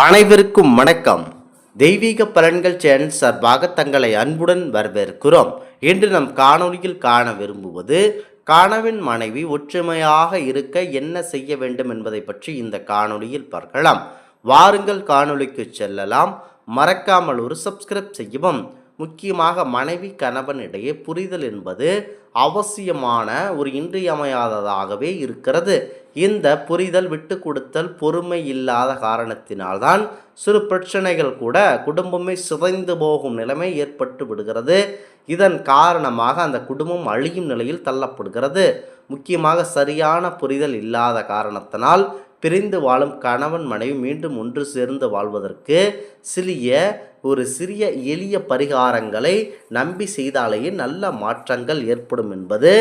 அனைவருக்கும் வணக்கம். தெய்வீக பலன்கள் சேனல் சார்பாக தங்களை அன்புடன் வரவேற்கிறோம். இன்று நம் காணொளியில் காண விரும்புவது கணவன் மனைவி ஒற்றுமையாக இருக்க என்ன செய்ய வேண்டும் என்பதை பற்றி இந்த காணொளியில் பார்க்கலாம். வாருங்கள் காணொளிக்கு செல்லலாம். மறக்காமல் ஒரு சப்ஸ்கிரைப் செய்யவும். முக்கியமாக மனைவி கணவன் இடையே புரிதல் என்பது அவசியமான ஒரு இன்றியமையாததாகவே இருக்கிறது. இந்த புரிதல் விட்டு கொடுத்தல் பொறுமை இல்லாத காரணத்தினால்தான் சிறு பிரச்சனைகள் கூட குடும்பமே சிதைந்து போகும் நிலைமை ஏற்பட்டு விடுகிறது. இதன் காரணமாக அந்த குடும்பம் அழியும் நிலையில் தள்ளப்படுகிறது. முக்கியமாக சரியான புரிதல் இல்லாத காரணத்தினால் பிரிந்து வாழும் கணவன் மனைவி மீண்டும் ஒன்று சேர்ந்து வாழ்வதற்கு சிறிய ஒரு சிறிய எளிய பரிகாரங்களை நம்பி செய்தாலேயே நல்ல மாற்றங்கள் ஏற்படும் என்பது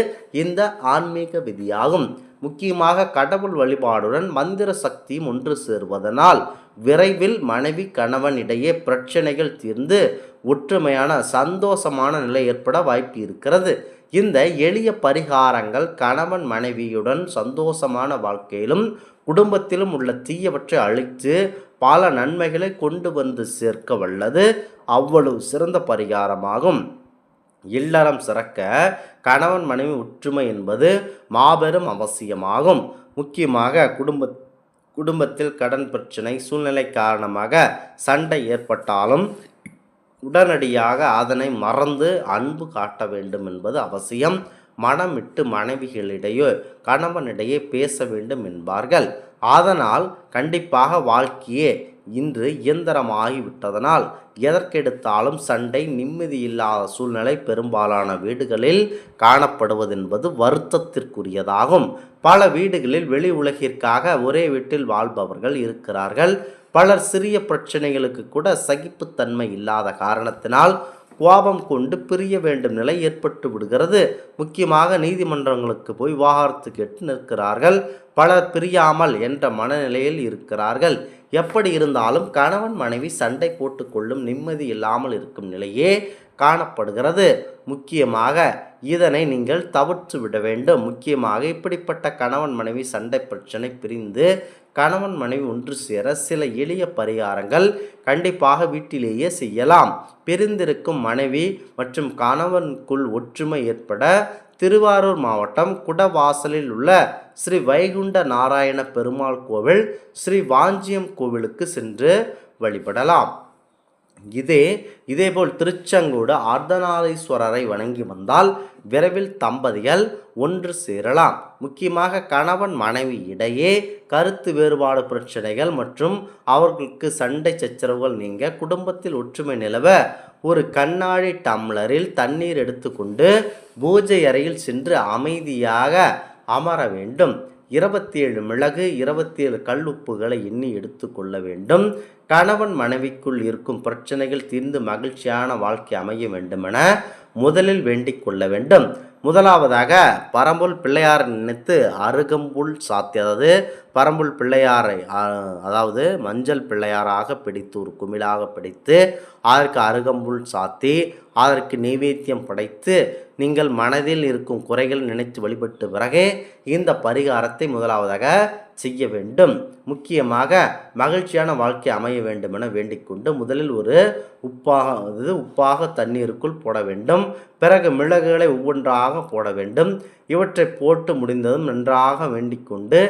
இந்த ஆன்மீக விதியாகும். முக்கியமாக கடவுள் வழிபாடுடன் மந்திர சக்தியும் ஒன்று சேர்வதனால் விரைவில் மனைவி கணவன் இடையே பிரச்சனைகள் தீர்ந்து ஒற்றுமையான சந்தோஷமான நிலை ஏற்பட வாய்ப்பு இருக்கிறது. இந்த எளிய பரிகாரங்கள் கணவன் மனைவியுடன் சந்தோஷமான வாழ்க்கையிலும் குடும்பத்திலும் உள்ள தீயவற்றை அழித்து பல நன்மைகளை கொண்டு வந்து சேர்க்க வல்லது. அவ்வளவு சிறந்த பரிகாரமாகும். இல்லறம் சிறக்க கணவன் மனைவி ஒற்றுமை என்பது மாபெரும் அவசியமாகும். முக்கியமாக குடும்ப குடும்பத்தில் கடன் பிரச்சனை சூழ்நிலை காரணமாக சண்டை ஏற்பட்டாலும் உடனடியாக அதனை மறந்து அன்பு காட்ட வேண்டும் என்பது அவசியம். மனமிட்டு மனைவிகளிடையே கணவனிடையே பேச வேண்டும் என்பார்கள். அதனால் கண்டிப்பாக வாழ்க்கையே இன்று இயந்திரமாகிவிட்டதனால் எதற்கெடுத்தாலும் சண்டை நிம்மதி இல்லாத சூழ்நிலை பெரும்பாலான வீடுகளில் காணப்படுவதென்பது வருத்தத்திற்குரியதாகும். பல வீடுகளில் வெளி உலகிற்காக ஒரே வீட்டில் வாழ்பவர்கள் இருக்கிறார்கள். பலர் சிறிய பிரச்சனைகளுக்கு கூட சகிப்புத்தன்மை இல்லாத காரணத்தினால் கோபம் கொண்டு பிரிய வேண்டும் நிலை ஏற்பட்டு விடுகிறது. முக்கியமாக நீதிமன்றங்களுக்கு போய் விவாகரத்து கேட்டு நிற்கிறார்கள். பலர் பிரியாமல் என்ற மனநிலையில் இருக்கிறார்கள். எப்படி இருந்தாலும் கணவன் மனைவி சண்டை போட்டுக்கொள்ளும் நிம்மதி இல்லாமல் இருக்கும் நிலையே காணப்படுகிறது. முக்கியமாக இதனை நீங்கள் தவிர்த்து விட வேண்டும். முக்கியமாக இப்படிப்பட்ட கணவன் மனைவி சண்டை பிரச்சனை பிரிந்து கணவன் மனைவி ஒன்று சேர சில எளிய பரிகாரங்கள் கண்டிப்பாக வீட்டிலேயே செய்யலாம். பிரிந்திருக்கும் மனைவி மற்றும் கணவனுக்குள் ஒற்றுமை ஏற்பட திருவாரூர் மாவட்டம் குடவாசலில் உள்ள ஸ்ரீ வைகுண்ட நாராயண பெருமாள் கோவில் ஸ்ரீ வாஞ்சியம் கோவிலுக்கு சென்று வழிபடலாம். இதே இதேபோல் திருச்செங்கோடு அர்த்தநாரீஸ்வரரை வணங்கி வந்தால் விரைவில் தம்பதிகள் ஒன்று சேரலாம். முக்கியமாக கணவன் மனைவி இடையே கருத்து வேறுபாடு பிரச்சனைகள் மற்றும் அவர்களுக்கு சண்டை சச்சரவுகள் நீங்க குடும்பத்தில் ஒற்றுமை நிலவ ஒரு கண்ணாடி டம்ளரில் தண்ணீர் எடுத்துக்கொண்டு பூஜை அறையில் சென்று அமைதியாக அமர வேண்டும். இருபத்தேழு மிளகு இருபத்தி ஏழு கல்லுப்புகளை எண்ணி எடுத்துக்கொள்ள வேண்டும். கணவன் மனைவிக்குள் இருக்கும் பிரச்சனைகள் தீர்ந்து மகிழ்ச்சியான வாழ்க்கை அமைய வேண்டுமென முதலில் வேண்டிக் கொள்ள வேண்டும். முதலாவதாக பரம்புல் பிள்ளையாரை நினைத்து அருகம்புல் சாத்தி அதாவது பரம்புல் பிள்ளையாரை அதாவது மஞ்சள் பிள்ளையாராக பிடித்து ஒரு குமிழாக பிடித்து அதற்கு அருகம்புல் சாத்தி அதற்கு நைவேத்தியம் படைத்து நீங்கள் மனதில் இருக்கும் குறைகள் நினைத்து வழிபட்டு பிறகே இந்த பரிகாரத்தை முதலாவதாக செய்ய வேண்டும். முக்கியமாக மகிழ்ச்சியான வாழ்க்கை அமைய வேண்டும் என வேண்டிக்கொண்டு முதலில் ஒரு உப்பாக இது உப்பாக தண்ணீருக்குள் போட வேண்டும். பிறகு மிளகுகளை ஒவ்வொன்றாக போட வேண்டும். இவற்றை போட்டு முடிந்ததும் நன்றாக வேண்டிக்கொண்டு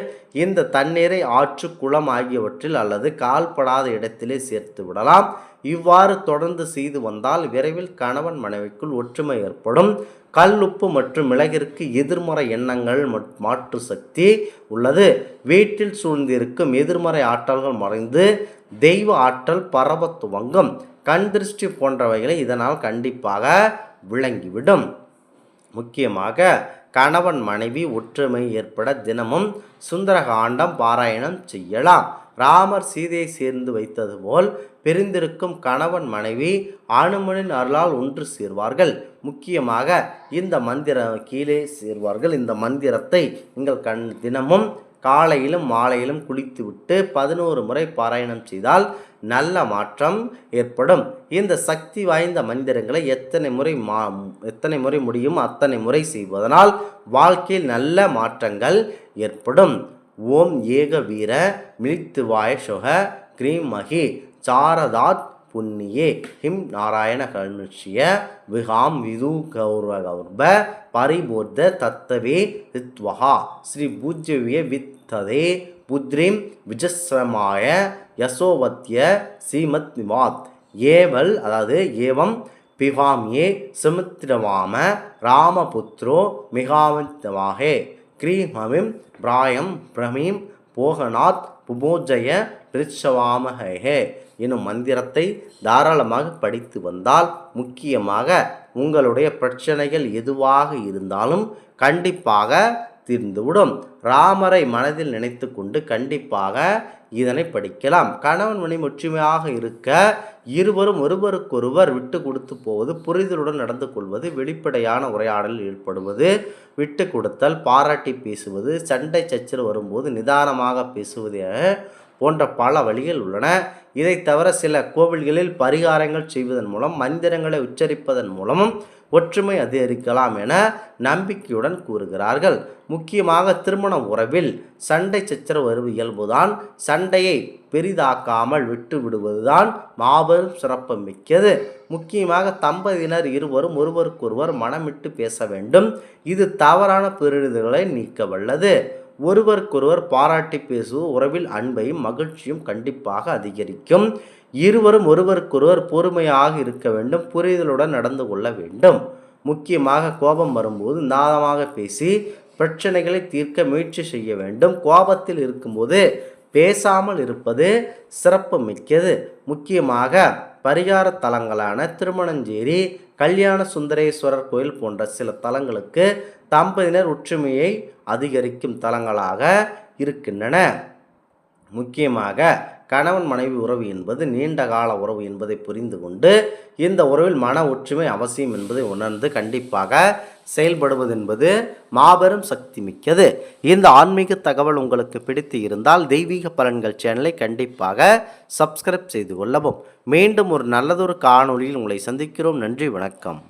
இந்த தண்ணீரை ஆற்று குளம் ஆகியவற்றில் அல்லது கால்படாத இடத்திலே சேர்த்து விடலாம். இவ்வாறு தொடர்ந்து செய்து வந்தால் விரைவில் கணவன் மனைவிக்குள் ஒற்றுமை ஏற்படும். கல் உப்பு மற்றும் மிளகிற்கு எதிர்மறை எண்ணங்கள் மாற்று சக்தி உள்ளது. வீட்டில் சூழ்ந்திருக்கும் எதிர்மறை ஆற்றல்கள் மறைந்து தெய்வ ஆற்றல் பரவ துவங்கும். கண் திருஷ்டி போன்றவைகளை இதனால் கண்டிப்பாக விளங்கிவிடும். முக்கியமாக கணவன் மனைவி ஒற்றுமை ஏற்பட தினமும் சுந்தரகாண்டம் பாராயணம் செய்யலாம். ராமர் சீதையை சேர்ந்து வைத்தது போல் பிரிந்திருக்கும் கணவன் மனைவி அனுமனின் அருளால் ஒன்று சேர்வார்கள். முக்கியமாக இந்த மந்திரம் கீழே சேர்வார்கள். இந்த மந்திரத்தை நீங்கள் கண் தினமும் காலையிலும் மாலையிலும் குளித்துவிட்டு பதினோரு முறை பாராயணம் செய்தால் நல்ல மாற்றம் ஏற்படும். இந்த சக்தி வாய்ந்த மந்திரங்களை எத்தனை முறை மா எத்தனை முறை முடியும் அத்தனை முறை செய்வதனால் வாழ்க்கையில் நல்ல மாற்றங்கள் ஏற்படும். ஓம் ஏக வீர மிளித்துவாய சொக கிரீமகி சாரதாத் புண்ணியே ஹிம் நாராயண கருணுஷ்ய விகாம் விது கௌரவ கௌர்ப பரிபூர்த்த தத்தவே ரித்வஹா ஸ்ரீ பூஜ்யவிய வித்ததே புத்ரிம் விஜஸ்ரமாய யசோவத்திய ஸ்ரீமத் நிவாத். ஏவல் அதாவது ஏவம் பிவாம்யே சுமித்திரமாம ராமபுத்ரோ மிகாமித்தமாகே கிரீமமிம் பிராயம் பிரமீம் போகநாத் புபோஜய பிரிச்சவாமகே எனும் மந்திரத்தை தாராளமாக படித்து வந்தால் முக்கியமாக உங்களுடைய பிரச்சனைகள் எதுவாக இருந்தாலும் கண்டிப்பாக தீர்ந்துவிடும். ராமரை மனதில் நினைத்து கொண்டு கண்டிப்பாக இதனை படிக்கலாம். கணவன் மணி ஒற்றுமையாக இருக்க இருவரும் ஒருவருக்கொருவர் விட்டு கொடுத்து போவது புரிதலுடன் நடந்து கொள்வது வெளிப்படையான உரையாடலில் ஈடுபடுவது விட்டு கொடுத்தல் பாராட்டி பேசுவது சண்டை சச்சரவு வரும்போது நிதானமாக பேசுவது போன்ற பல வழிகள் உள்ளன. இதை தவிர சில கோவில்களில் பரிகாரங்கள் செய்வதன் மூலம் மந்திரங்களை உச்சரிப்பதன் மூலமும் ஒற்றுமை அதிகரிக்கலாம் என நம்பிக்கையுடன் கூறுகிறார்கள். முக்கியமாக திருமண உறவில் சண்டை சச்சரவு வருவது இயல்புதான். சண்டையை பெரிதாக்காமல் விட்டு விடுவதுதான் மாபெரும் சிறப்பு மிக்கது. முக்கியமாக தம்பதியினர் இருவரும் ஒருவருக்கொருவர் மனமிட்டு பேச வேண்டும். இது தவறான பெருநிதிகளை நீக்க வல்லது. ஒருவருக்கொருவர் பாராட்டி பேசுவோம் உறவில் அன்பையும் மகிழ்ச்சியும் கண்டிப்பாக அதிகரிக்கும். இருவரும் ஒருவருக்கொருவர் பொறுமையாக இருக்க வேண்டும் புரிதலுடன் நடந்து கொள்ள வேண்டும். முக்கியமாக கோபம் வரும்போது நாதமாக பேசி பிரச்சனைகளை தீர்க்க முயற்சி செய்ய வேண்டும். கோபத்தில் இருக்கும்போது பேசாமல் இருப்பது சிறப்பு மிக்கது முக்கியமாக பரிகார தலங்களான திருமணஞ்சேரி கல்யாண சுந்தரேஸ்வரர் கோயில் போன்ற சில தலங்களுக்கு தம்பதியினர் ஒற்றுமையை அதிகரிக்கும் தலங்களாக இருக்கின்றன. முக்கியமாக கணவன் மனைவி உறவு என்பது நீண்ட கால உறவு என்பதை புரிந்து கொண்டு இந்த உறவில் மன ஒற்றுமை அவசியம் என்பதை உணர்ந்து கண்டிப்பாக செயல்படுவது என்பது மாபெரும் சக்தி மிக்கது. இந்த ஆன்மீக தகவல் உங்களுக்கு பிடித்து இருந்தால் தெய்வீக பலன்கள் சேனலை கண்டிப்பாக சப்ஸ்கிரைப் செய்து கொள்ளவும். மீண்டும் ஒரு நல்லதொரு காணொளியில் உங்களை சந்திக்கிறோம். நன்றி வணக்கம்.